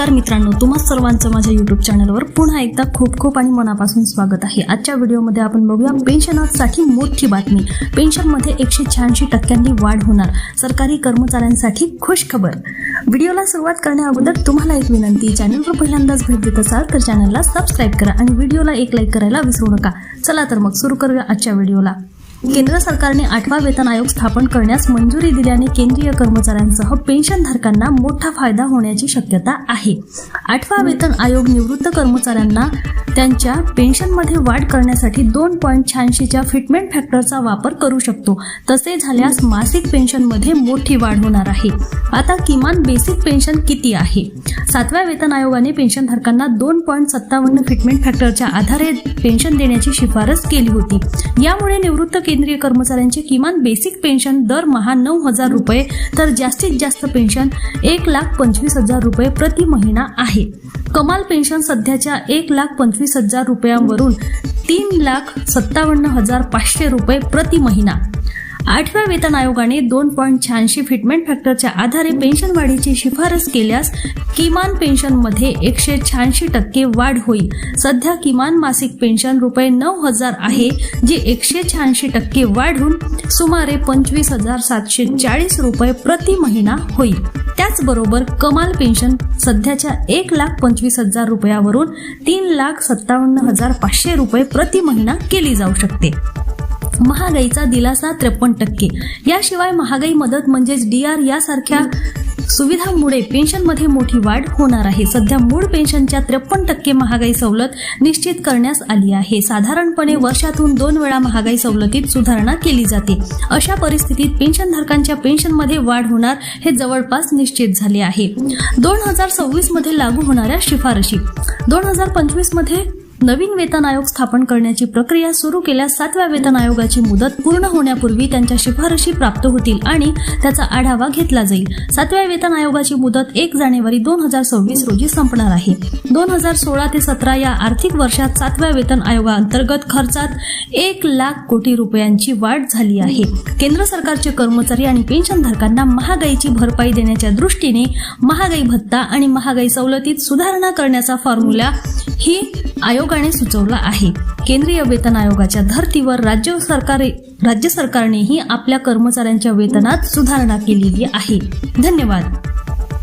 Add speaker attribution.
Speaker 1: नमस्कार मित्रांनो तुम्हा सर्वांचं माझ्या युट्यूब चॅनलवर पुन्हा एकदा खूप खूप आणि मनापासून स्वागत आहे. आजच्या व्हिडिओमध्ये आपण बघूया पेन्शनर्ससाठी मोठी बातमी. पेन्शनमध्ये एकशे शहाऐंशी टक्क्यांनी वाढ होणार सरकारी कर्मचाऱ्यांसाठी खुश खबर व्हिडिओला सुरुवात करण्या अगोदर तुम्हाला एक विनंती चॅनलवर पहिल्यांदाच भेट देत असाल तर चॅनलला सबस्क्राईब करा आणि व्हिडिओला एक लाईक करायला विसरू नका. चला तर मग सुरू करूया आजच्या व्हिडिओला. केंद्र सरकारने आठवा वेतन आयोग स्थापन करण्यास मंजुरी दिल्याने केंद्रीय कर्मचाऱ्यांसह पेन्शनधारकांना मोठा फायदा होण्याची शक्यता आहे. आठवा वेतन आयोग निवृत्त कर्मचाऱ्यांना त्यांच्या पेन्शनमध्ये वाढ करण्यासाठी दोन पॉईंट शहाऐंशीच्या फिटमेंट फॅक्टरचा वापर करू शकतो. तसे झाल्यास मासिक पेन्शनमध्ये मोठी वाढ होणार आहे. आता किमान बेसिक पेन्शन किती आहे? सातव्या वेतन आयोगाने पेन्शनधारकांना दोन पॉईंट सत्तावन्न फिटमेंट फॅक्टरच्या आधारे पेन्शन देण्याची शिफारस केली होती. यामुळे निवृत्त केंद्रीय कर्मचाऱ्यांचे किमान बेसिक पेन्शन दरमहा नऊ हजार रुपये तर जास्तीत जास्त पेन्शन एक लाख पंचवीस हजार रुपये प्रति महिना आहे. कमाल पेन्शन सध्याच्या एक लाख पंचवीस हजार रुपयांवरून तीन लाख सत्तावन्न हजार पाचशे रुपये प्रति महिना. आठव्या वेतन आयोगाने दोन पॉईंट शहाऐंशी फिटमेंट फॅक्टरच्या आधारे पेन्शन वाढीची शिफारस केल्यास किमान पेन्शनमध्ये एकशे शहाऐंशी टक्के वाढ होईल. सध्या किमान मासिक पेन्शन रुपये नऊ हजार आहे जी एकशे शहाऐंशी टक्के वाढून सुमारे पंचवीस हजार सातशे चाळीस रुपये प्रति महिना होईल. त्याचबरोबर कमाल पेन्शन सध्याच्या एक लाख पंचवीस हजार रुपयावरून तीन लाख सत्तावन्न हजार पाचशे रुपये प्रति महिना केली जाऊ शकते. महागाईचा दिलासा त्रेपन्न टक्के. याशिवाय महागाई मदत म्हणजेच डी आर यासारख्या सुविधांमुळे पेन्शनमध्ये मोठी वाढ होणार आहे. सध्या मूळ पेन्शनच्या त्रेपन्न टक्के महागाई सवलत निश्चित करण्यात आली आहे. साधारणपणे वर्षातून दोन वेळा महागाई सवलतीत सुधारणा केली जाते. अशा परिस्थितीत पेन्शनधारकांच्या पेन्शनमध्ये वाढ होणार हे जवळपास निश्चित झाले आहे. दोन हजार सव्वीसमध्ये लागू होणाऱ्या शिफारशी. दोन हजार पंचवीसमध्ये नवीन वेतन आयोग स्थापन करण्याची प्रक्रिया सुरू केल्यास सातव्या वेतन आयोगाची मुदत पूर्ण होण्यापूर्वी त्यांच्या शिफारशी प्राप्त होतील आणि त्याचा आढावा घेतला जाईल. सातव्या वेतन आयोगाची मुदत एक जानेवारी दोन हजार सव्वीस रोजी संपणार आहे. दोन हजार सोळा ते सतरा या आर्थिक वर्षात सातव्या वेतन आयोगाअंतर्गत खर्चात एक लाख कोटी रुपयांची वाढ झाली आहे. केंद्र सरकारचे कर्मचारी आणि पेन्शनधारकांना महागाईची भरपाई देण्याच्या दृष्टीने महागाई भत्ता आणि महागाई सवलतीत सुधारणा करण्याचा फॉर्म्युला ही आयोग आयोगाने सुचवला आहे. केंद्रीय वेतन आयोगाच्या धर्तीवर राज्य सरकार राज्य सरकारनेही आपल्या कर्मचाऱ्यांच्या वेतनात सुधारणा केलेली आहे. धन्यवाद.